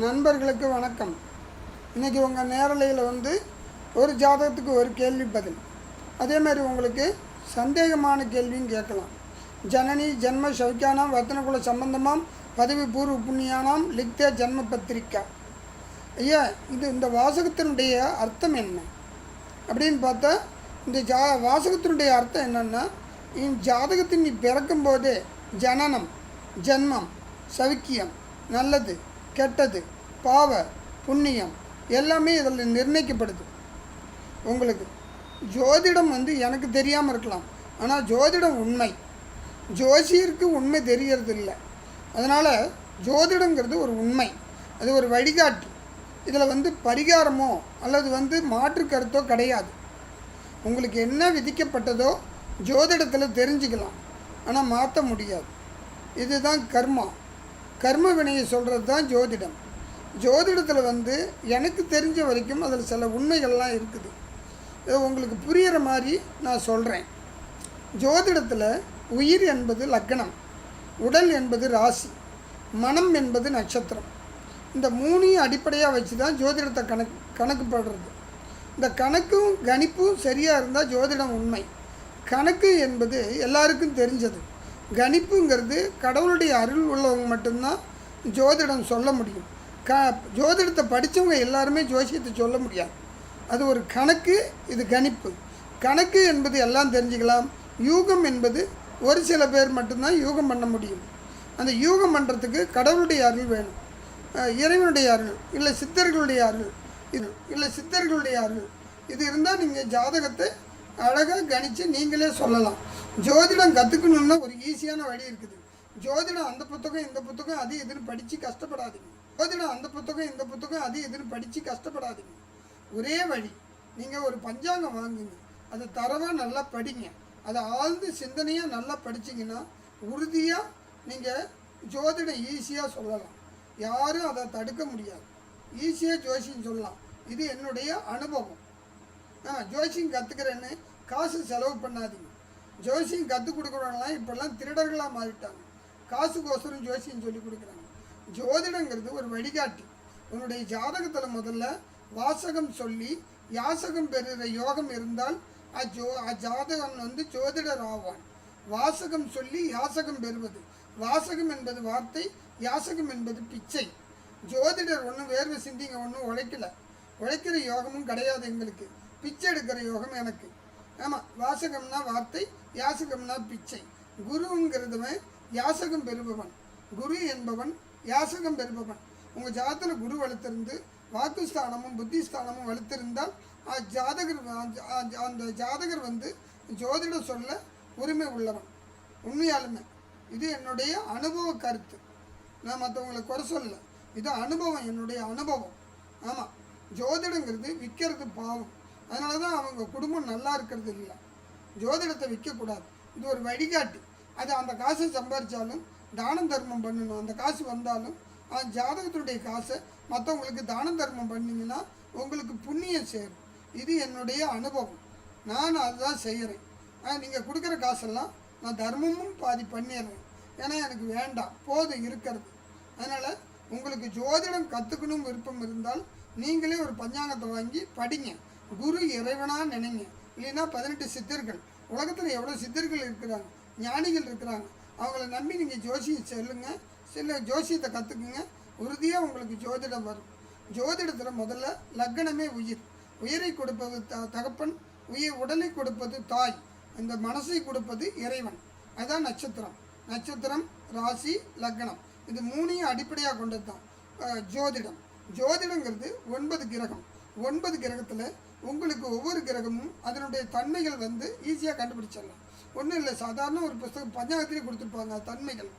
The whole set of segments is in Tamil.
நண்பர்களுக்கு வணக்கம். இன்றைக்கி உங்கள் நேரலையில் வந்து ஒரு ஜாதகத்துக்கு ஒரு கேள்வி பதில். அதே மாதிரி உங்களுக்கு சந்தேகமான கேள்வியும் கேட்கலாம். ஜனனி ஜென்ம சௌக்கியானாம் வர்த்தனக்குல சம்பந்தமாம் பதவி பூர்வ புண்ணியானாம் லிக்தே ஜன்ம பத்திரிக்கா. ஐயா இது இந்த வாசகத்தினுடைய அர்த்தம் என்ன? அப்படின்னு பார்த்தா இந்த ஜா வாசகத்தினுடைய அர்த்தம் என்னென்னா இந்த ஜாதகத்தின் நீ பிறக்கும்போதே ஜனனம் ஜென்மம் சவிக்கியம் நல்லது. கெட்டது பாவ புண்ணியம் எல்லாமே இதில் நிர்ணயிக்கப்படுது. உங்களுக்கு ஜோதிடம் வந்து எனக்கு தெரியாமல் இருக்கலாம். ஆனால் ஜோதிடம் உண்மை. ஜோசியருக்கு உண்மை தெரியறது இல்லை அதனால் ஜோதிடங்கிறது ஒரு உண்மை. அது ஒரு வழிகாட்டு. இதில் வந்து பரிகாரமோ அல்லது வந்து மாற்று கருத்தோ கிடையாது. உங்களுக்கு என்ன விதிக்கப்பட்டதோ ஜோதிடத்தில் தெரிஞ்சுக்கலாம். ஆனால் மாற்ற முடியாது. இதுதான் கர்மா. கர்ம வினையை சொல்கிறது தான் ஜோதிடம். ஜோதிடத்தில் வந்து எனக்கு தெரிஞ்ச வரைக்கும் அதில் சில உண்மைகள்லாம் இருக்குது. உங்களுக்கு புரிகிற மாதிரி நான் சொல்கிறேன் ஜோதிடத்தில் உயிர் என்பது லக்னம் உடல் என்பது ராசி மனம் என்பது நட்சத்திரம். இந்த மூணையும் அடிப்படையாக வச்சு தான் ஜோதிடத்தை கணக்கு கணக்கு போடுறது. இந்த கணக்கும் கணிப்பும் சரியாக இருந்தால் ஜோதிடம் உண்மை. கணக்கு என்பது எல்லாருக்கும் தெரிஞ்சது. கணிப்புங்கிறது கடவுளுடைய அருள் உள்ளவங்க மட்டும்தான் ஜோதிடம் சொல்ல முடியும். க ஜோதிடத்தை படித்தவங்க எல்லாருமே ஜோசியத்தை சொல்ல முடியாது. அது ஒரு கணக்கு இது கணிப்பு. கணக்கு என்பது எல்லாம் தெரிஞ்சுக்கலாம். யூகம் என்பது ஒரு சில பேர் மட்டும்தான் யூகம் பண்ண முடியும். அந்த யூகம் பண்ணுறதுக்கு கடவுளுடைய அருள் வேணும். இறைவனுடைய அருள் இல்லை சித்தர்களுடைய அருள் இது இல்லை சித்தர்களுடைய அருள். இது இருந்தால் நீங்கள் ஜாதகத்தை அழகாக கணித்து நீங்களே சொல்லலாம். ஜோதிடம் கற்றுக்கணுன்னா ஒரு ஈஸியான வழி இருக்குது. ஜோதிடம் அந்த புத்தகம் இந்த புத்தகம் அது இதுன்னு படித்து கஷ்டப்படாதீங்க. ஜோதிடம் அந்த புத்தகம் இந்த புத்தகம் அது இதுன்னு படித்து கஷ்டப்படாதீங்க. ஒரே வழி நீங்கள் ஒரு பஞ்சாங்கம் வாங்குங்க. அதை தரவாக நல்லா படிங்க. அதை ஆழ்ந்து சிந்தனையாக நல்லா படிச்சிங்கன்னா உறுதியாக நீங்கள் ஜோதிடம் ஈஸியாக சொல்லலாம். யாரும் அதை தடுக்க முடியாது. ஈஸியாக ஜோசின்னு சொல்லலாம். இது என்னுடைய அனுபவம். ஆ ஜோசியம் கற்றுக்கிறேன்னு காசு செலவு பண்ணாதீங்க. ஜோசியம் கற்றுக் கொடுக்குறவங்களாம் இப்போல்லாம் திருடர்களாக மாறிட்டாங்க. காசுக்கோசரம் ஜோசியம் சொல்லி கொடுக்குறாங்க. ஜோதிடங்கிறது ஒரு வழிகாட்டி. உன்னுடைய ஜாதகத்தில் முதல்ல வாசகம் சொல்லி யாசகம் பெறுகிற யோகம் இருந்தால் அஜோ அஜாதகன் வந்து ஜோதிடர் ஆவான். வாசகம் சொல்லி யாசகம் பெறுவது. வாசகம் என்பது வார்த்தை யாசகம் என்பது பிச்சை. ஜோதிடர் ஒன்றும் வேர்வை சிந்திங்க ஒன்றும் உழைக்கல. உழைக்கிற யோகமும் கிடையாது எங்களுக்கு. பிச்சை எடுக்கிற யோகம் எனக்கு. ஆமாம் வாசகம்னா வார்த்தை யாசகம்னா பிச்சை. குருங்கிறதுவன் யாசகம் பெறுபவன். குரு என்பவன் யாசகம் பெறுபவன். உங்கள் ஜாதத்தில் குரு வலுத்திருந்து வாக்குஸ்தானமும் புத்திஸ்தானமும் வலுத்திருந்தால் ஜாதகர் அந்த- அந்த- ஜாதகர் வந்து ஜோதிட சொல்ல உரிமை உள்ளவன். உண்மையாலுமே இது என்னுடைய அனுபவ கருத்து. நான் மற்றவங்களை குறை சொல்லலை. இது அனுபவம் என்னுடைய அனுபவம். ஆமாம் ஜோதிடங்கிறது விற்கிறது பாவம். அதனால தான் அவங்க குடும்பம் நல்லா இருக்கிறது இல்லை. ஜோதிடத்தை விற்கக்கூடாது. இது ஒரு வழிகாட்டி. அது அந்த காசை சம்பாதிச்சாலும் தானம் தர்மம் பண்ணணும். அந்த காசு வந்தாலும் அந்த ஜாதகத்துடைய காசை மற்றவங்களுக்கு தானம் தர்மம் பண்ணிங்கன்னா உங்களுக்கு புண்ணியம் சேரும். இது என்னுடைய அனுபவம். நான் அதுதான் செய்கிறேன் நீங்கள் கொடுக்குற காசெல்லாம் நான் தர்மமும் பாதி பண்ணிடுறேன். ஏன்னா எனக்கு வேண்டாம். போதும் இருக்கிறது. அதனால் உங்களுக்கு ஜோதிடம் கற்றுக்கணும் விருப்பம் இருந்தால் நீங்களே ஒரு பஞ்சாங்கத்தை வாங்கி படிங்க. குரு இறைவனாக நினைங்க. இல்லைன்னா பதினெட்டு சித்தர்கள். உலகத்தில் எவ்வளோ சித்தர்கள் இருக்கிறாங்க? ஞானிகள் இருக்கிறாங்க. அவங்கள நம்பி நீங்கள் ஜோசியம் செல்லுங்க. சில ஜோசியத்தை கற்றுக்குங்க உறுதியாக உங்களுக்கு ஜோதிடம் வரும். ஜோதிடத்தில் முதல்ல லக்னமே உயிர். உயிரை கொடுப்பது த தகப்பன். உயிர் உடலை கொடுப்பது தாய். இந்த மனசை கொடுப்பது இறைவன். அதுதான் நட்சத்திரம். நட்சத்திரம் ராசி லக்னம் இது மூணையும் அடிப்படையாக கொண்டது தான் ஜோதிடம். ஜோதிடங்கிறது ஒன்பது கிரகம். ஒன்பது கிரகத்தில் உங்களுக்கு ஒவ்வொரு கிரகமும் அதனுடைய தன்மைகள் வந்து ஈஸியாக கண்டுபிடிச்சிடலாம். ஒன்றும் இல்லை சாதாரண ஒரு புஸ்தகம் பஞ்சாங்கத்திலே கொடுத்துருப்பாங்க தன்மைகள்.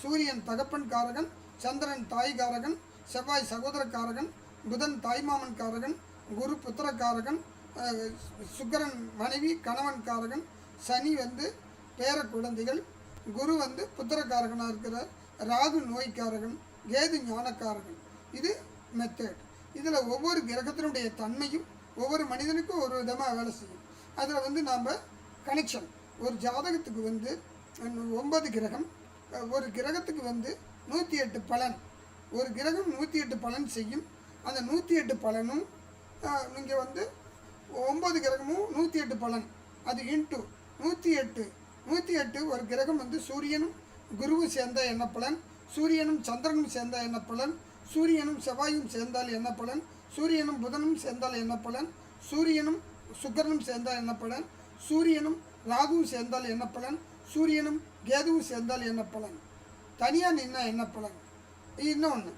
சூரியன் தகப்பன் காரகன் சந்திரன் தாய் காரகன் செவ்வாய் சகோதர காரகன் புதன் தாய்மாமன் காரகன் குரு புத்திர காரகன் மனைவி கணவன் காரகன் சனி வந்து பேர குழந்தைகள் குரு வந்து புத்திரக்காரகனாக இருக்கிறார் ராகு நோய்க்காரகன் கேது ஞானக்காரகன் இது மெத்தட் இதில் ஒவ்வொரு கிரகத்தினுடைய தன்மையும் ஒவ்வொரு மனிதனுக்கும் ஒரு விதமாக வேலை செய்யும். அதில் வந்து நாம் கனெக்ஷன் ஒரு ஜாதகத்துக்கு வந்து ஒன்பது கிரகம் ஒரு கிரகத்துக்கு வந்து நூற்றி எட்டு பலன். ஒரு கிரகம் நூற்றி எட்டு பலன் செய்யும். அந்த நூற்றி எட்டு பலனும் நீங்கள் வந்து ஒம்பது கிரகமும் நூற்றி எட்டு பலன். அது இன்ட்டு நூற்றி எட்டு. நூற்றி எட்டு ஒரு கிரகம் வந்து சூரியனும் குருவும் சேர்ந்தால் என்ன பலன்? சூரியனும் சந்திரனும் சேர்ந்தால் என்ன பலன்? சூரியனும் செவ்வாயும் சேர்ந்தால் என்ன பலன்? சூரியனும் புதனும் சேர்ந்தால் என்ன பலன்? சூரியனும் சுக்கரனும் சேர்ந்தால் என்ன பலன்? சூரியனும் ராகுவும் சேர்ந்தால் என்ன பலன்? சூரியனும் கேதுவும் சேர்ந்தால் என்ன பலன்? தனியாக நின்னா என்ன பலன்? இன்னொன்று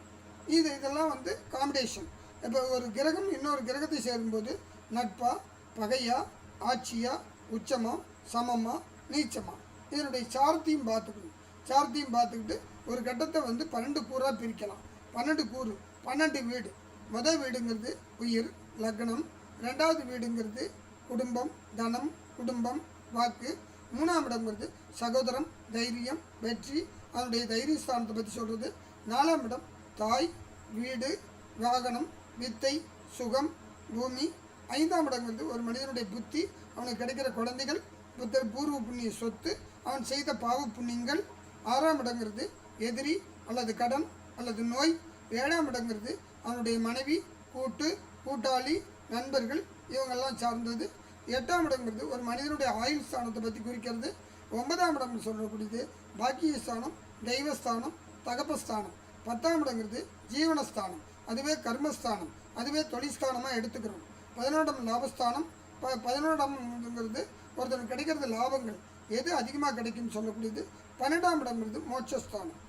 இது இதெல்லாம் வந்து காம்படேஷன் இப்போ ஒரு கிரகம் இன்னொரு கிரகத்தை சேரும்போது நட்பா பகையா ஆட்சியா உச்சமா சமமா நீச்சமா? இதனுடைய சார்த்தையும் பார்த்துக்கணும். சார்த்தையும் பார்த்துக்கிட்டு ஒரு கட்டத்தை வந்து பன்னெண்டு கூறாக பிரிக்கலாம். பன்னெண்டு கூறு. பன்னெண்டு வீடு. முதல் வீடுங்கிறது உயிர் லக்னம். ரெண்டாவது வீடுங்கிறது குடும்பம் தனம் குடும்பம் வாக்கு. மூணாம் இடங்கிறது சகோதரம் தைரியம் வெற்றி. அதனுடைய தைரிய ஸ்தானத்தை பற்றி சொல்கிறது நாலாம் இடம் தாய் வீடு வாகனம் வித்தை சுகம் பூமி. ஐந்தாம் இடங்கிறது ஒரு மனிதனுடைய புத்தி அவனுக்கு கிடைக்கிற குழந்தைகள் புத்தர் பூர்வ புண்ணிய சொத்து அவன் செய்த பாவ புண்ணியங்கள். ஆறாம் இடங்கிறது எதிரி அல்லது கடன் அல்லது நோய். ஏழாம் இடங்கிறது அவனுடைய மனைவி கூட்டு கூட்டாளி நண்பர்கள் இவங்கெல்லாம் சார்ந்தது. எட்டாம் இடங்கிறது ஒரு மனிதனுடைய ஆயுள் ஸ்தானத்தை பற்றி குறிக்கிறது. ஒன்பதாம் இடம் சொல்லக்கூடியது பாக்கிய ஸ்தானம் தெய்வஸ்தானம் தகப்பஸ்தானம். பத்தாம் இடங்கிறது ஜீவனஸ்தானம். அதுவே கர்மஸ்தானம். அதுவே தொழிற்ஸ்தானமாக எடுத்துக்கிறோம். பதினோடம் லாபஸ்தானம். ப பதினோடம்ங்கிறது ஒருத்தர் கிடைக்கிறது லாபங்கள். எது அதிகமாக கிடைக்கும்னு சொல்லக்கூடியது பன்னெண்டாம் இடம்ங்கிறது மோட்சஸ்தானம்.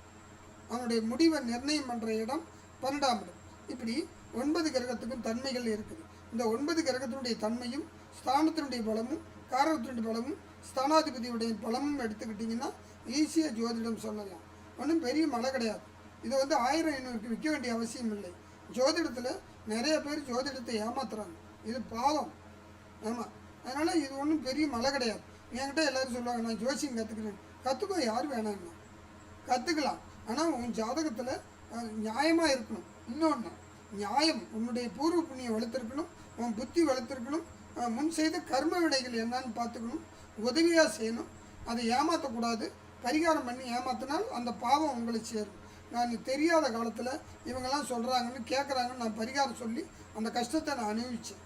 அவனுடைய முடிவை நிர்ணயம் பண்ணுற இடம் பன்னெண்டாம் இடம். இப்படி ஒன்பது கிரகத்துக்கும் தன்மைகள் இருக்குது. இந்த ஒன்பது கிரகத்தினுடைய தன்மையும் ஸ்தானத்தினுடைய பலமும் காரகத்தினுடைய பலமும் ஸ்தானாதிபதியுடைய பலமும் எடுத்துக்கிட்டிங்கன்னா ஈஸியாக ஜோதிடம் சொல்லலாம். ஒன்றும் பெரிய மழை கிடையாது. இதை வந்து ஆயிரம் ஐநூறுக்கு விற்க வேண்டிய அவசியம் இல்லை. ஜோதிடத்தில் நிறைய பேர் ஜோதிடத்தை ஏமாத்துறாங்க. இது பாவம். ஆமாம் அதனால் இது ஒன்றும் பெரிய மழை கிடையாது. என்கிட்ட எல்லாரும் சொல்லுவாங்க நான் ஜோசியம் கற்றுக்கிறேன் கற்றுக்கோ யார் வேணாம்னா. கற்றுக்கலாம் ஆனால் உன் ஜாதகத்தில் நியாயமாக இருக்கணும். இன்னொன்று நியாயம் உன்னுடைய பூர்வ புண்ணியம் வளர்த்துருக்கணும் உன் புத்தி வளர்த்துருக்கணும் முன் செய்த கர்ம வினைகள் என்னன்னு பார்த்துக்கணும் உதவியாக செய்யணும். அதை ஏமாற்றக்கூடாது பரிகாரம் பண்ணி ஏமாத்தினால் அந்த பாவம் உங்களை சேரும். நான் தெரியாத காலத்தில் இவங்கெல்லாம் சொல்கிறாங்கன்னு கேட்குறாங்கன்னு நான் பரிகாரம் சொல்லி அந்த கஷ்டத்தை நான் அனுபவித்தேன்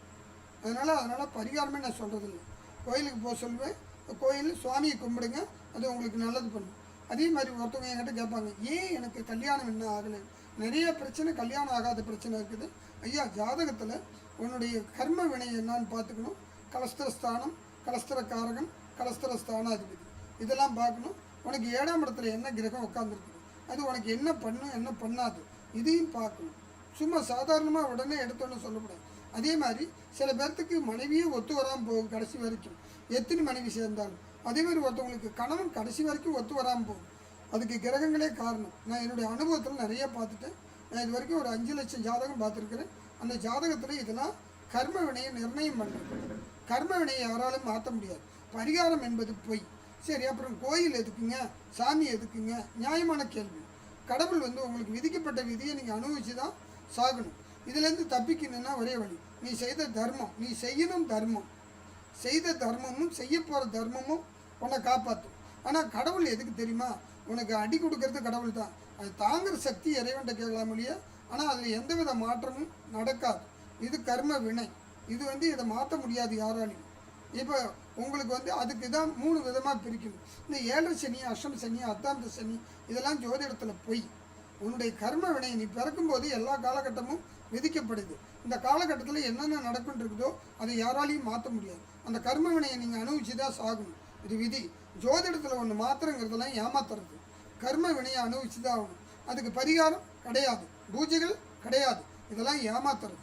அதனால் அதனால் பரிகாரமே நான் சொல்கிறதில்ல கோயிலுக்கு போக சொல்லுவேன். கோயில் சுவாமியை கும்பிடுங்க. அது உங்களுக்கு நல்லது பண்ணும். அதே மாதிரி ஒருத்தவங்க என்கிட்ட கேட்பாங்க ஏன் எனக்கு கல்யாணம் என்ன ஆகலை? நிறைய பிரச்சனை கல்யாணம் ஆகாத பிரச்சனை இருக்குது. ஐயா ஜாதகத்தில் உன்னுடைய கர்ம வினை என்னான்னு பார்த்துக்கணும். கலஸ்திரஸ்தானம் கலஸ்திரக்காரகம் கலஸ்திரஸ்தானாதிபதி. இதெல்லாம் பார்க்கணும். உனக்கு ஏழாம் இடத்துல என்ன கிரகம் உட்காந்துருக்குது அது உனக்கு என்ன பண்ணும் என்ன பண்ணாது? இதையும் பார்க்கணும். சும்மா சாதாரணமாக உடனே எடுத்தோன்னு சொல்லக்கூடாது. அதே மாதிரி சில பேர்த்துக்கு மனைவியே ஒத்து வராமல் போகும் கடைசி வரைக்கும். எத்தனை மனைவி சேர்ந்தாலும். அதே மாதிரி ஒருத்தவங்களுக்கு கணவன் கடைசி வரைக்கும் ஒத்து வராமல் போகும். அதுக்கு கிரகங்களே காரணம். நான் என்னுடைய அனுபவத்தில் நிறைய பார்த்துட்டேன் நான் இது வரைக்கும் ஒரு அஞ்சு லட்சம் ஜாதகம் பார்த்துருக்குறேன். அந்த ஜாதகத்தில் இதெல்லாம் கர்ம வினையை நிர்ணயம் பண்ணுறது கர்ம வினையை யாராலும் மாற்ற முடியாது. பரிகாரம் என்பது பொய். சரி அப்புறம் கோயில் எதுக்குங்க? சாமி எதுக்குங்க? நியாயமான கேள்வி. கடவுள் வந்து உங்களுக்கு விதிக்கப்பட்ட விதியை நீங்கள் அனுபவிச்சு தான் சாகணும். இதுலேருந்து தப்பிக்கணும்னா ஒரே வழி நீ செய்த தர்மம் நீ செய்யணும் தர்மம். செய்த தர்மமும் செய்ய போகிற தர்மமும் உன்னை காப்பாற்றும் ஆனால் கடவுள் எதுக்கு தெரியுமா? உனக்கு அடி கொடுக்கறது கடவுள் தான் அது தாங்குற சக்தி இறைவன்ட்ட கேட்கலாம் இல்லையா? ஆனால் அதில் எந்தவித மாற்றமும் நடக்காது. இது கர்ம வினை. இது வந்து இதை மாற்ற முடியாது யாராலையும். இப்போ உங்களுக்கு வந்து அதுக்கு தான் மூணு விதமாக பிரிக்கணும். இந்த ஏழரை சனி அஷ்டம் சனி அத்தாந்த சனி இதெல்லாம் ஜோதிடத்தில் பொய். உன்னுடைய கர்ம வினை நீ பிறக்கும்போது எல்லா காலகட்டமும் விதிக்கப்படுது. இந்த காலகட்டத்தில் என்னென்ன நடக்குன்னு இருக்குதோ அதை யாராலையும் மாற்ற முடியாது. அந்த கர்ம வினையை நீங்கள் அனுபவிச்சு தான் சாகணும். இது விதி. ஜோதிடத்தில் ஒன்று மாத்திரங்கிறதுலாம் ஏமாத்துறது. கர்ம வினையை அனுபவிச்சு தான் ஆகணும். அதுக்கு பரிகாரம் கிடையாது. பூஜைகள் கிடையாது. இதெல்லாம் ஏமாத்துறது.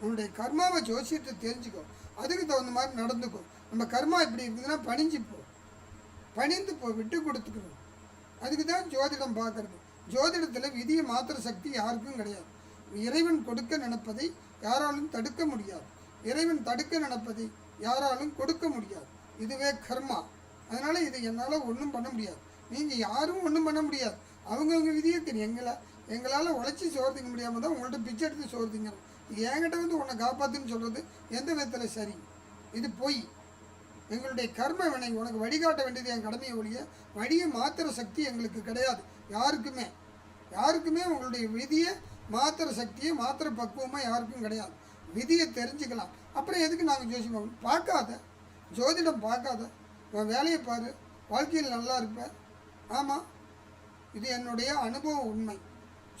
உன்னுடைய கர்மாவை ஜோசியத்தை தெரிஞ்சுக்கோ. அதுக்கு தகுந்த மாதிரி நடந்துக்கோ. நம்ம கர்மா இப்படி இருக்குதுன்னா பணிஞ்சு போ. பணிந்து போ விட்டு கொடுத்துக்கணும். அதுக்கு தான் ஜோதிடம் பார்க்கறது. ஜோதிடத்தில் விதியை மாத்திர சக்தி யாருக்கும் கிடையாது. இறைவன் கொடுக்க நினைப்பதை யாராலும் தடுக்க முடியாது. இறைவன் தடுக்க நினைப்பதை யாராலும் கொடுக்க முடியாது. இதுவே கர்மா. அதனால் இதை என்னால் ஒன்றும் பண்ண முடியாது. நீங்கள் யாரும் ஒன்றும் பண்ண முடியாது. அவங்கவுங்க விதியை தெரியும் எங்களை எங்களால் உழைச்சி சோறு முடியாமல் தான் உங்கள்கிட்ட பிச்சை எடுத்து சோறு இது என்கிட்ட வந்து உன்னை காப்பாற்றுன்னு சொல்கிறது எந்த விதத்தில் சரி? இது பொய். எங்களுடைய கர்ம வினை உனக்கு வழிகாட்ட வேண்டியது என் கடமையை ஒழிய வழியை மாத்திர சக்தி எங்களுக்கு கிடையாது. யாருக்குமே. யாருக்குமே உங்களுடைய விதியை மாத்திர சக்தியை மாத்திர பக்குவமாக யாருக்கும் கிடையாது. விதியை தெரிஞ்சுக்கலாம். அப்புறம் எதுக்கு நாங்கள் ஜோசியம் பார்க்காத? ஜோதிடம் பார்க்காத? உன் வேலையை பாரு. வாழ்க்கையில் நல்லா இருப்பேன் ஆமாம் இது என்னுடைய அனுபவம் உண்மை.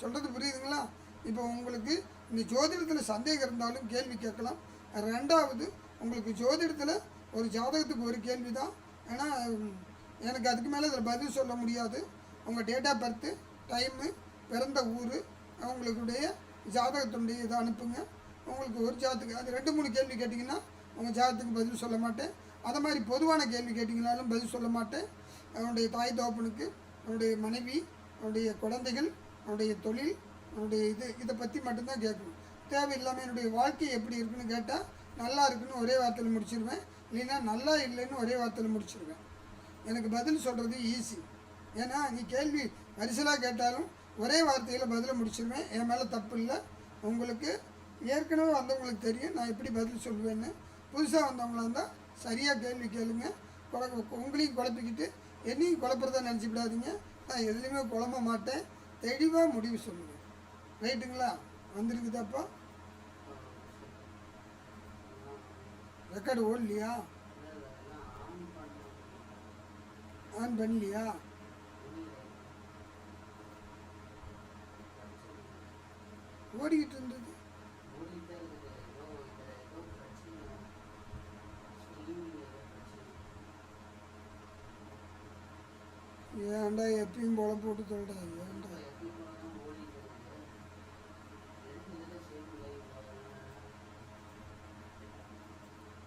சொல்கிறது புரியுதுங்களா? இப்போ உங்களுக்கு இந்த ஜோதிடத்தில் சந்தேகம் இருந்தாலும் கேள்வி கேட்கலாம். ரெண்டாவது உங்களுக்கு ஜோதிடத்தில் ஒரு ஜாதகத்துக்கு ஒரு கேள்வி தான் ஏன்னா எனக்கு அதுக்கு மேலே இதில் பதில் சொல்ல முடியாது. உங்கள் டேட் ஆஃப் பர்த்து டைமு பிறந்த ஊர் அவங்களுக்குடைய ஜாதகத்தினுடைய இதை அனுப்புங்க. உங்களுக்கு ஒரு ஜாதத்துக்கு அது ரெண்டு மூணு கேள்வி கேட்டிங்கன்னா உங்கள் ஜாதகத்துக்கு பதில் சொல்ல மாட்டேன். அதை மாதிரி பொதுவான கேள்வி கேட்டிங்கனாலும் பதில் சொல்ல மாட்டேன். அவனுடைய தாய் தோப்பனுக்கு அவனுடைய மனைவி அவனுடைய குழந்தைகள் அவனுடைய தொழில் அவனுடைய இது இதை பற்றி மட்டும்தான் கேட்கணும். தேவையில்லாமல் என்னுடைய வாழ்க்கை எப்படி இருக்குன்னு கேட்டால் நல்லா இருக்குன்னு ஒரே வார்த்தையில் முடிச்சிருவேன். இல்லைன்னா நல்லா இல்லைன்னு ஒரே வார்த்தையில் முடிச்சிருவேன். எனக்கு பதில் சொல்கிறது ஈஸி ஏன்னா நீ கேள்வி வரிசலாக கேட்டாலும் ஒரே வார்த்தையில் பதிலை முடிச்சிருவேன். என் மேலே தப்பு இல்லை. உங்களுக்கு ஏற்கனவே வந்தவங்களுக்கு தெரியும். நான் எப்படி பதில் சொல்லுவேன்னு. புதுசாக வந்தவங்களா இருந்தால் சரியாக கேள்வி கேளுங்க. குழ உங்களையும் குழப்பிக்கிட்டு என்னையும் குழப்பறதா நினச்சிவிடாதீங்க நான் எதுலேயுமே குழம்ப மாட்டேன். தெளிவாக முடிவு சொல்லுங்கள் ரைட்டுங்களா? வந்துருக்குதாப்பா ரெக்கார்டு ஓடலையா? ஆன் பண்ணலையா? ஓடிக்கிட்டு இருந்தது. ஏன்டா எப்பயும் போல போட்டு சொல்கிறேன் ஏன்டா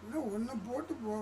இன்னும் ஒன்று போட்டு போக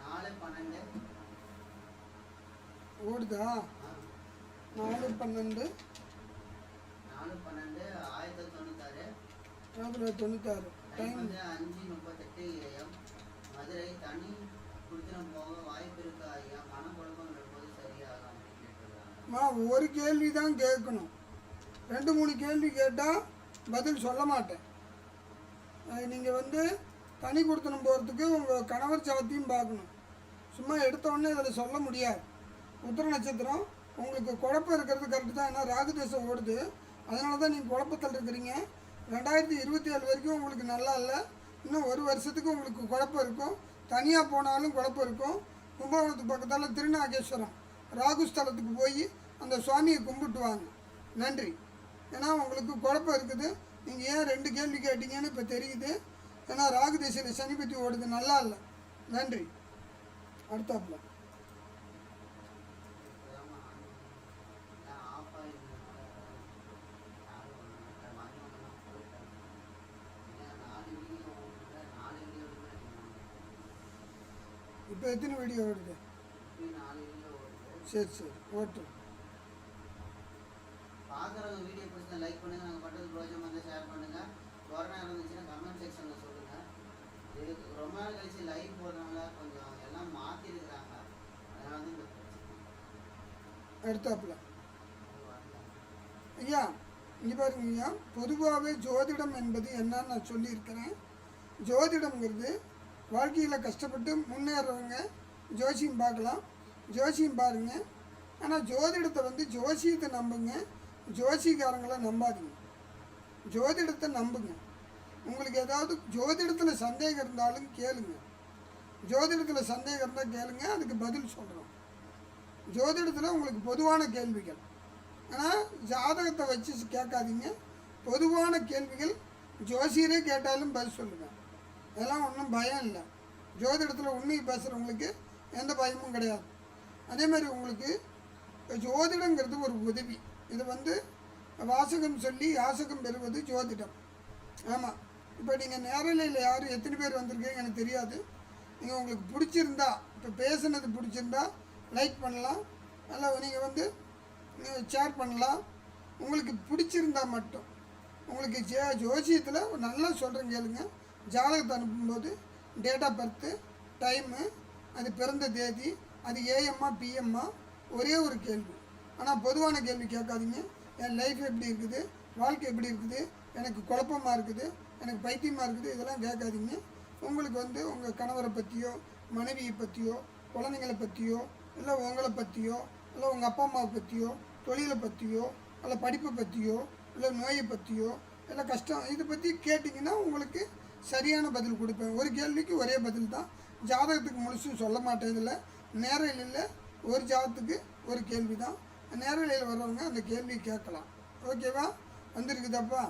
நாலு பன்னெண்டு ஓடுதா? நாலு பன்னெண்டு. நாலு பன்னெண்டு ஆயிரத்தி தொண்ணூத்தாறு. ஆயிரத்தி தொண்ணூத்தாறு. டைம் அஞ்சு முப்பத்தெட்டு ஏஎம் மதுரை தனி போக வாய்ப்பு இருக்கா ஐயா சரியாகும் அப்படின்னு கேட்டிருக்காங்க மா ஒரு கேள்வி தான் கேட்கணும். ரெண்டு மூணு கேள்வி கேட்டால் பதில் சொல்ல மாட்டேன். நீங்கள் வந்து தனி கொடுத்தனம் போகிறதுக்கு உங்கள் கணவர் சவத்தையும் பார்க்கணும். சும்மா எடுத்தோடனே இதில் சொல்ல முடியாது. உத்திர நட்சத்திரம் உங்களுக்கு குழப்பம் இருக்கிறது கரெக்டு தான். ஏன்னா ராகுதேசம் ஓடுது. அதனால தான் நீங்கள் குழப்பத்தில் இருக்கிறீங்க. ரெண்டாயிரத்தி இருபத்தி ஏழு வரைக்கும் உங்களுக்கு நல்லா இல்லை. இன்னும் ஒரு வருஷத்துக்கு உங்களுக்கு குழப்பம் இருக்கும். தனியாக போனாலும் குழப்பம் இருக்கும். கும்பகோணத்து பக்கத்தால் திருநாகேஸ்வரம். ராகு ஸ்தலத்துக்கு போய் அந்த சுவாமியை கும்பிட்டு வாங்க நன்றி. ஏன்னா உங்களுக்கு குழப்பம் இருக்குது. நீங்கள் ஏன் ரெண்டு கேள்வி கேட்டீங்கன்னு இப்போ தெரியுது. ஏன்னா ராகு திசையில் சனிபத்தி ஓடுது நல்லா இல்லை. நன்றி. அடுத்தாப்புல இப்போதாம்மா ஆன் எல்லாம் ஆஃப் ஆகிருந்ததுனால யாரும் வரல. மதியம் போயிட்டாங்க ஏன்னா நாலு வீடியோ ஓடுதுல, நாலு வீடியோ எடுக்கிறேன் இப்போ எத்தனை வீடியோ ஓடுது சரி சரி ஓட்டு பார்க்குறவங்க வீடியோ பிடிச்சா லைக் பண்ணுங்கள் நாங்கள் பண்ணுறது பிரோஜனமாக இருந்தால் ஷேர் பண்ணுங்கள் கொரோனா இருந்துச்சுன்னா கமெண்ட் செக்ஷனில் சொல்லுங்கள் இதுக்கு ரொம்ப நாள் கழிச்சு லைவ் போடுறவங்க கொஞ்சம் எல்லாம் மாற்றிருக்கிறாங்க அதனால தான் இந்த வரல. ஐயா இங்கே பாருங்க ஐயா. பொதுவாகவே ஜோதிடம் என்பது என்னன்னு நான் சொல்லியிருக்கிறேன். ஜோதிடம்ங்கிறது வாழ்க்கையில் கஷ்டப்பட்டு முன்னேறவங்க ஜோசியம் பார்க்கலாம். ஜோசியம் பாருங்க. ஆனால் ஜோதிடத்தை வந்து ஜோசியத்தை நம்புங்க. ஜோசியக்காரங்களை நம்பாதீங்க. ஜோதிடத்தை நம்புங்க. உங்களுக்கு ஏதாவது ஜோதிடத்தில் சந்தேகம் இருந்தாலும் கேளுங்க. ஜோதிடத்தில் சந்தேகம் இருந்தால் கேளுங்க. அதுக்கு பதில் சொல்கிறோம் ஜோதிடத்தில் உங்களுக்கு பொதுவான கேள்விகள். ஆனால் ஜாதகத்தை வச்சு கேட்காதீங்க. பொதுவான கேள்விகள். ஜோசியரே கேட்டாலும் பதில் சொல்லுங்கள் அதெல்லாம் ஒன்றும் பயம் இல்லை. ஜோதிடத்தில் உண்மையை பேசுகிறவங்களுக்கு எந்த பயமும் கிடையாது. அதே மாதிரி உங்களுக்கு ஜோதிடங்கிறது ஒரு உதவி. இது வந்து வாசகம் சொல்லி யாசகம் பெறுவது ஜோதிடம். ஆமாம் இப்போ நீங்கள் நேரலையில் யார் எத்தனை பேர் வந்திருக்கீங்க எனக்கு தெரியாது. நீங்கள் உங்களுக்கு பிடிச்சிருந்தா இப்போ பேசுனது பிடிச்சிருந்தா லைக் பண்ணலாம். அல்ல நீங்கள் வந்து ஷேர் பண்ணலாம். உங்களுக்கு பிடிச்சிருந்தா மட்டும். உங்களுக்கு ஜே ஜோசியத்தில் நல்லா சொல்கிறேன் கேளுங்க. ஜாதகத்தை அனுப்பும்போது டேட் ஆஃப் பர்த்து டைமு அது பிறந்த தேதி அது ஏஎம்மா பிஎம்மா ஒரே ஒரு கேள்வி. ஆனால் பொதுவான கேள்வி கேட்காதீங்க. என் லைஃப் எப்படி இருக்குது? வாழ்க்கை எப்படி இருக்குது? எனக்கு குழப்பமாக இருக்குது? எனக்கு பைத்தியமாக இருக்குது? இதெல்லாம் கேட்காதீங்க. உங்களுக்கு வந்து உங்கள் கணவரை பற்றியோ மனைவியை பற்றியோ குழந்தைங்களை பற்றியோ இல்லை உங்களை பற்றியோ இல்லை உங்கள் அப்பா அம்மாவை பற்றியோ தொழிலை பற்றியோ இல்லை படிப்பை பற்றியோ இல்லை நோயை பற்றியோ இல்லை கஷ்டம் இதை பற்றி கேட்டிங்கன்னா உங்களுக்கு சரியான பதில் கொடுப்பேன். ஒரு கேள்விக்கு ஒரே பதில் தான். ஜாதகத்துக்கு முழுசும் சொல்ல மாட்டேன் இதில் நேரலையில் ஒரு ஜாதகத்துக்கு ஒரு கேள்வி தான். நேரலையில் வர்றவங்க அந்த கேள்வி கேட்கலாம். ஓகேவா? வந்திருக்குதாப்பா?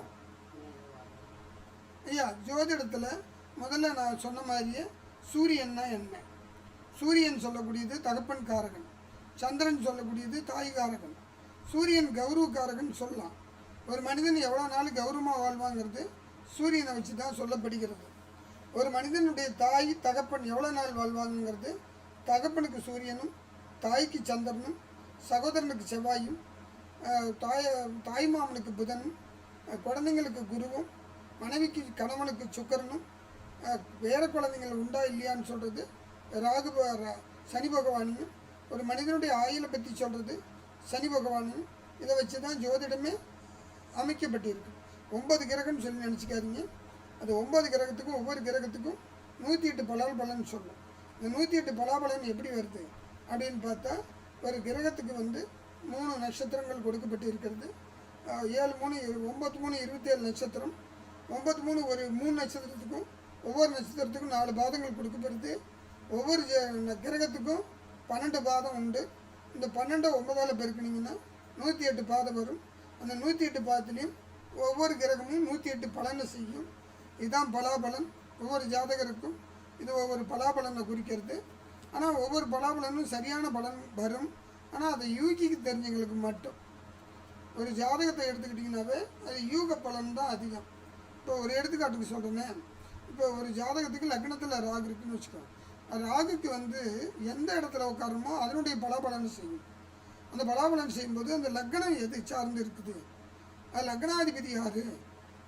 ஐயா ஜோதிடத்தில் முதல்ல நான் சொன்ன மாதிரியே சூரியன்னா என்ன? சூரியன் சொல்லக்கூடியது தகப்பன் காரகன். சந்திரன் சொல்லக்கூடியது தாய் காரகன். சூரியன் கௌரவ காரகன் சொல்லலாம். ஒரு மனிதன் எவ்வளோ நாள் கௌரவமாக வாழ்வாங்கிறது? சூரியனை வச்சு தான் சொல்லப்படுகிறது. ஒரு மனிதனுடைய தாய் தகப்பன் எவ்வளோ நாள் வாழ்வாங்கிறது தகப்பனுக்கு சூரியனும் தாய்க்கு சந்திரனும் சகோதரனுக்கு செவ்வாயும் அஹ், தாய தாய்மாமனுக்கு புதனும் குழந்தைங்களுக்கு குருவும் மனைவிக்கு கணவனுக்கு சுக்கரனும் வேறு குழந்தைங்கள் உண்டா இல்லையான்னு சொல்கிறது ராகு ரா- சனி பகவானையும் ஒரு மனிதனுடைய ஆயுளை பற்றி சொல்கிறது சனி பகவானையும் இதை வச்சு தான் ஜோதிடமே அமைக்கப்பட்டிருக்கு. ஒன்பது கிரகம்னு சொல்லி நினச்சிக்காதீங்க. அது ஒன்பது கிரகத்துக்கும் ஒவ்வொரு கிரகத்துக்கும் நூற்றி எட்டு பலால் பலன் சொல்லும் இந்த நூற்றி எட்டு பலாபலன் எப்படி வருது? அப்படின்னு பார்த்தா ஒரு கிரகத்துக்கு வந்து மூணு நட்சத்திரங்கள் கொடுக்கப்பட்டு இருக்கிறது. ஏழு மூணு ஒம்பது மூணு இருபத்தேழு நட்சத்திரம். ஒம்பது மூணு ஒரு மூணு நட்சத்திரத்துக்கும் ஒவ்வொரு நட்சத்திரத்துக்கும் நாலு பாதங்கள் கொடுக்கப்படுது. ஒவ்வொரு கிரகத்துக்கும் பன்னெண்டு பாதம் உண்டு. இந்த பன்னெண்டை ஒன்பதால் பெருக்கினீங்கன்னா நூற்றி எட்டு பாதம் வரும். அந்த நூற்றி எட்டு பாதத்துலேயும் ஒவ்வொரு கிரகமும் நூற்றி எட்டு பலனை செய்யும். இதுதான் பலாபலன். ஒவ்வொரு ஜாதகருக்கும் இது ஒவ்வொரு பலாபலனை குறிக்கிறது. ஆனால் ஒவ்வொரு பலாபலனும் சரியான பலன் வரும். ஆனால் அதை யூகிக்கு தெரிஞ்சவங்களுக்கு மட்டும். ஒரு ஜாதகத்தை எடுத்துக்கிட்டிங்கனாவே அது யூக பலன் தான் அதிகம். இப்போ ஒரு எடுத்துக்காட்டுக்கு சொல்கிறேன்னே இப்போ ஒரு ஜாதகத்துக்கு லக்னத்தில் ராகு இருக்குன்னு வச்சுக்கோங்க. ராகுக்கு வந்து எந்த இடத்துல உட்காருமோ அதனுடைய பலாபலன் செய்யும். அந்த பலாபலன் செய்யும்போது அந்த லக்னம் எது சார்ந்து இருக்குது? அது லக்னாதிபதி யார்?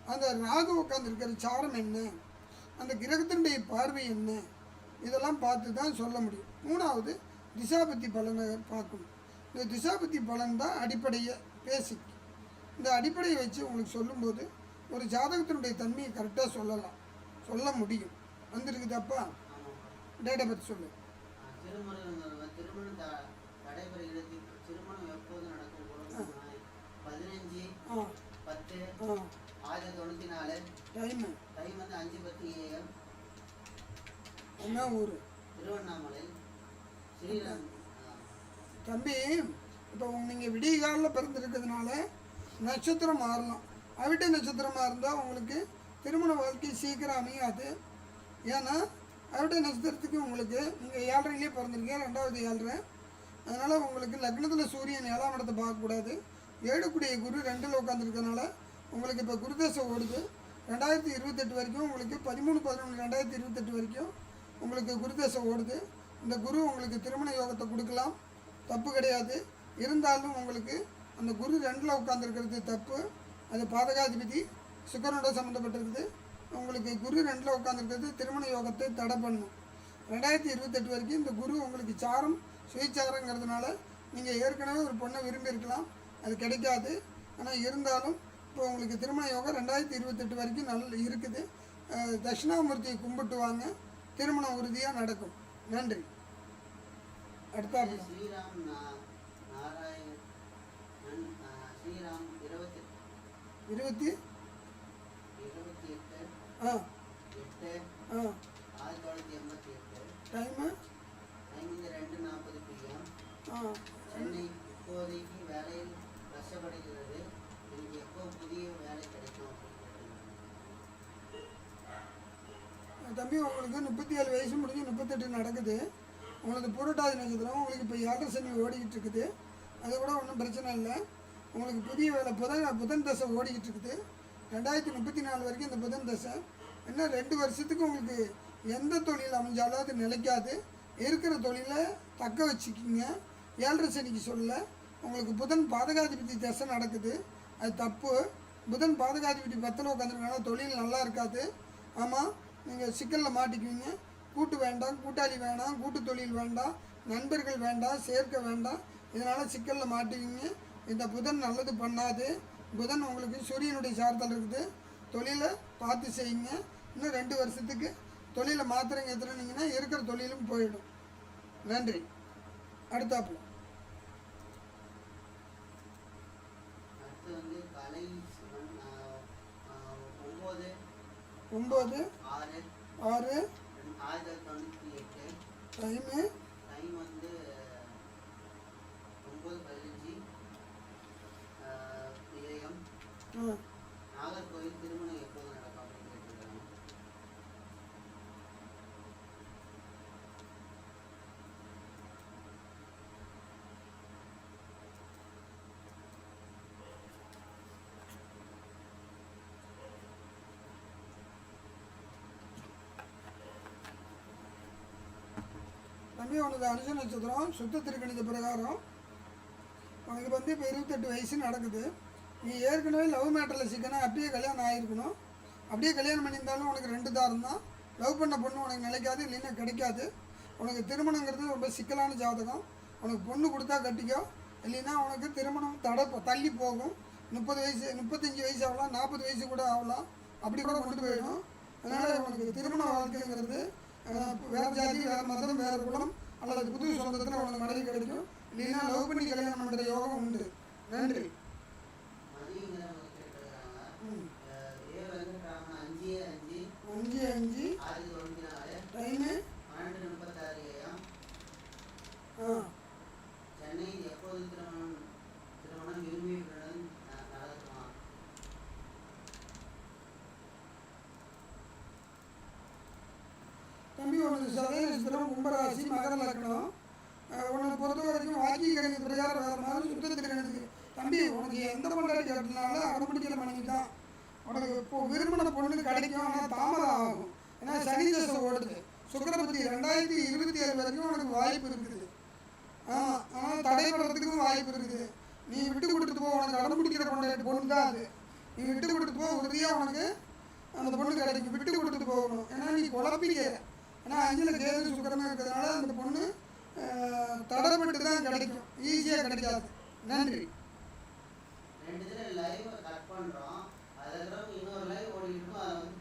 அந்த ராகு உட்காந்துருக்கிற சாரம் என்ன? அந்த கிரகத்தினுடைய பார்வை என்ன? இதெல்லாம் பார்த்து தான் சொல்ல முடியும். மூணாவது திசாபத்தி பலனை பார்க்கணும். இந்த திசாபத்தி பலன் தான் அடிப்படையை பேசிக் இந்த அடிப்படையை வச்சு உங்களுக்கு சொல்லும்போது ஒரு ஜாதகத்தினுடைய தன்மையை கரெக்டாக சொல்லலாம். சொல்ல முடியும். வந்திருக்குதாப்பா? டேட்டை பற்றி சொல்லு திருமணம் திருமணம் த- நடைபெறுகிறது திருமணம் எப்போது நடக்கும் கூட பதினஞ்சு ஆ பத்து ஆ ஆயிரத்தி தொண்ணூற்றி நாலு. டைமு. டைம் வந்து அஞ்சு பத்து ஏஎம். என்ன ஊர்? திருவண்ணாமலை. ஸ்ரீராம் தம்பி இப்போ நீங்கள் விடிய காலில் பிறந்திருக்கிறதுனால நட்சத்திரம் மாறலாம் அவிட்ட நட்சத்திரமாக இருந்தால் உங்களுக்கு திருமண வாழ்க்கை சீக்கிரம் அமையாது. ஏன்னா அவிட்ட நட்சத்திரத்துக்கு உங்களுக்கு நீங்கள் ஏழரையிலே பிறந்திருக்கீங்க ரெண்டாவது ஏழரை. அதனால் உங்களுக்கு லக்னத்தில் சூரியன் ஏழாம் இடத்தை பார்க்கக்கூடாது. ஏழுக்குடிய குரு ரெண்டில் உட்காந்துருக்கனால உங்களுக்கு இப்போ குருதசை ஓடுது. ரெண்டாயிரத்தி இருபத்தெட்டு வரைக்கும் உங்களுக்கு பதிமூணு பதினொன்று ரெண்டாயிரத்தி இருபத்தெட்டு வரைக்கும் உங்களுக்கு குருதசை ஓடுது. இந்த குரு உங்களுக்கு திருமண யோகத்தை கொடுக்கலாம். தப்பு கிடையாது. இருந்தாலும் உங்களுக்கு அந்த குரு ரெண்டில் உட்காந்துருக்கிறது தப்பு. அது பாதகாதிபதி சுக்கரனோட சம்மந்தப்பட்டிருக்குது உங்களுக்கு குரு ரெண்டில் உட்காந்துருக்கிறது திருமண யோகத்தை தடை பண்ணும். ரெண்டாயிரத்தி இருபத்தெட்டு வரைக்கும் இந்த குரு உங்களுக்கு சாரம் சுயச்சாரங்கிறதுனால நீங்கள் ஏற்கனவே ஒரு பொண்ணை விரும்பியிருக்கலாம். அது கிடைக்காது. ஆனால் இருந்தாலும் இப்போ உங்களுக்கு திருமண யோகம் ரெண்டாயிரத்தி இருபத்தெட்டு வரைக்கும் நல்ல இருக்குது. தட்சிணாமூர்த்தியை கும்பிட்டு வாங்க திருமணம் உறுதியாக நடக்கும். நன்றி. அடுத்தாப்புல ஸ்ரீராம் நாராயண் ஸ்ரீராம் இருபத்தி இருபத்தி? இருபத்தி எட்டு. ஆ. எட்டு. ஆ. ஆயிரத்தி தொள்ளாயிரத்தி எண்பத்தி எட்டு. டைமு? வந்து ரெண்டு நாற்பது பிஎம் ஆ. சென்னை இப்போதைக்கு வேலையில் கஷ்டப்படுகிறது. வேலை கிடைக்கும். தம்பி உங்களுக்கு முப்பத்தி ஏழு வயசு முடிஞ்சு முப்பத்தெட்டு நடக்குது. உங்களுக்கு புரட்டாதி நட்சத்திரம் உங்களுக்கு இப்போ ஏழரை சனி ஓடிக்கிட்டு இருக்குது அது கூட ஒன்றும் பிரச்சனை இல்லை. உங்களுக்கு புதிய வேலை புதன் புதன் தசை ஓடிக்கிட்டு இருக்குது ரெண்டாயிரத்தி முப்பத்தி நாலு வரைக்கும் இந்த புதன் தசை. இன்னும் ரெண்டு வருஷத்துக்கு உங்களுக்கு எந்த தொழில் அமைஞ்சாலும் அது நிலைக்காது. இருக்கிற தொழிலை தக்க வச்சுக்கிங்க. ஏழரை சனிக்கு சொல்ல உங்களுக்கு புதன் பாதகாதிபதி தசை நடக்குது. அது தப்பு. புதன் பாதகாதிபதி பத்தில் உட்காந்துருக்கனால தொழில் நல்லா இருக்காது. ஆமாம் நீங்கள் சிக்கலில் மாட்டிக்குவீங்க. கூட்டு வேண்டாம் கூட்டாளி வேண்டாம் கூட்டு தொழில் வேண்டாம் நண்பர்கள் வேண்டாம் சேர்க்க வேண்டாம். இதனால் சிக்கலில் மாட்டுவீங்க இந்த புதன் நல்லது பண்ணாது. புதன் உங்களுக்கு சூரியனுடைய சார்தல் இருக்குது. தொழிலை பார்த்து செய்யுங்க. இன்னும் ரெண்டு வருஷத்துக்கு தொழிலை மாத்திரங்க எத்துனீங்கன்னா இருக்கிற தொழிலும் போயிடும். நன்றி. அடுத்தாப்புல அடுத்து வந்து கலை சிவன் ஆ, ஆ, ஒம்பது ஒம்பது ஆறு டைமு நாகர்கோவில் திருமணம் தம்பி உனது அனுச நட்சத்திரம் சுத்த திருக்கணித பிரகாரம். உனக்கு வந்து இப்போ இருபத்தெட்டு வயசு நடக்குது. நீ ஏற்கனவே லவ் மேட்டரில் சிக்கனா அப்படியே கல்யாணம் ஆகிருக்கணும் அப்படியே கல்யாணம் பண்ணியிருந்தாலும் உனக்கு ரெண்டு தாரம் தான். லவ் பண்ண பொண்ணு உனக்கு நிலைக்காது இல்லைன்னா கிடைக்காது. உனக்கு திருமணங்கிறது ரொம்ப சிக்கலான ஜாதகம். உனக்கு பொண்ணு கொடுத்தா கட்டிக்கோ. இல்லைன்னா உனக்கு திருமணம் தட தள்ளி போகும். முப்பது வயசு முப்பத்தஞ்சு வயசு ஆகலாம் நாற்பது வயசு கூட ஆகலாம். அப்படி கூட கொண்டு போயிடும். அதனால் உனக்கு திருமண வாழ்க்கைங்கிறது வேற ஜாதி வேற மதம் வேற குலம் அல்லது புது சொந்தத்தில் உனக்கு மனைவி கிடைக்கும். இல்லைன்னா லவ் பண்ணி கல்யாணம் பண்ணுற யோகம் உண்டு. நன்றி. அஞ்சு அஞ்சு. டைமு பன்னெண்டு முப்பத்தாறு ஏஎம் ஆ சென்னை எப்போது திருமணம் திருமணம் விரும்பியுடன் ந- நடக்குமா தம்பி உனது சதய கும்பராசி மகர லக்னம் உன்னை பொறுத்த வரைக்கும் வாக்கிய கணித பிரகாரம் வேறு மாதிரி சுத்தத்தில் கணிதத்துக்கு தம்பி உனக்கு எந்த பொண்டாட்டி கட்டினாலும் அடம்பிடிக்கிற மனைவி தான் உனக்கு இப்போ விரும்பின பொண்ணு கிடைக்கும் ஆனால் தாமதம் ஆகும். ஏன்னா சனி தசை ஓடுது. சுக்கரபதி ரெண்டாயிரத்தி இருபத்தி ஏழு வரைக்கும் உனக்கு வாய்ப்பு இருக்குது. ஆ ஆனால் தடைபடுறதுக்கும் வாய்ப்பு இருக்குது. நீ விட்டு கொடுத்துட்டு போ உனக்கு அடம்பிடிக்கிற பொண்டாட்டி பொண்ணு தான் அது. நீ விட்டு கொடுத்துட்டு போ உறுதியாக உனக்கு அந்த பொண்ணு கிடைக்கும். விட்டு கொடுத்துட்டு போகணும். ஏன்னா நீ குழப்பிக்கிற ஏன்னா அஞ்சில் கேது சுக்கரமாக இருக்கிறதுனால அந்த பொண்ணு தடப்பட்டு தான் கிடைக்கும். ஈஸியாக கிடைக்காது. நன்றி. ரெண்டு லைவ் கட் பண்ணுறோம் அதுக்கப்புறம் இன்னொரு லைவ் ஓடிட்டு அதை வந்து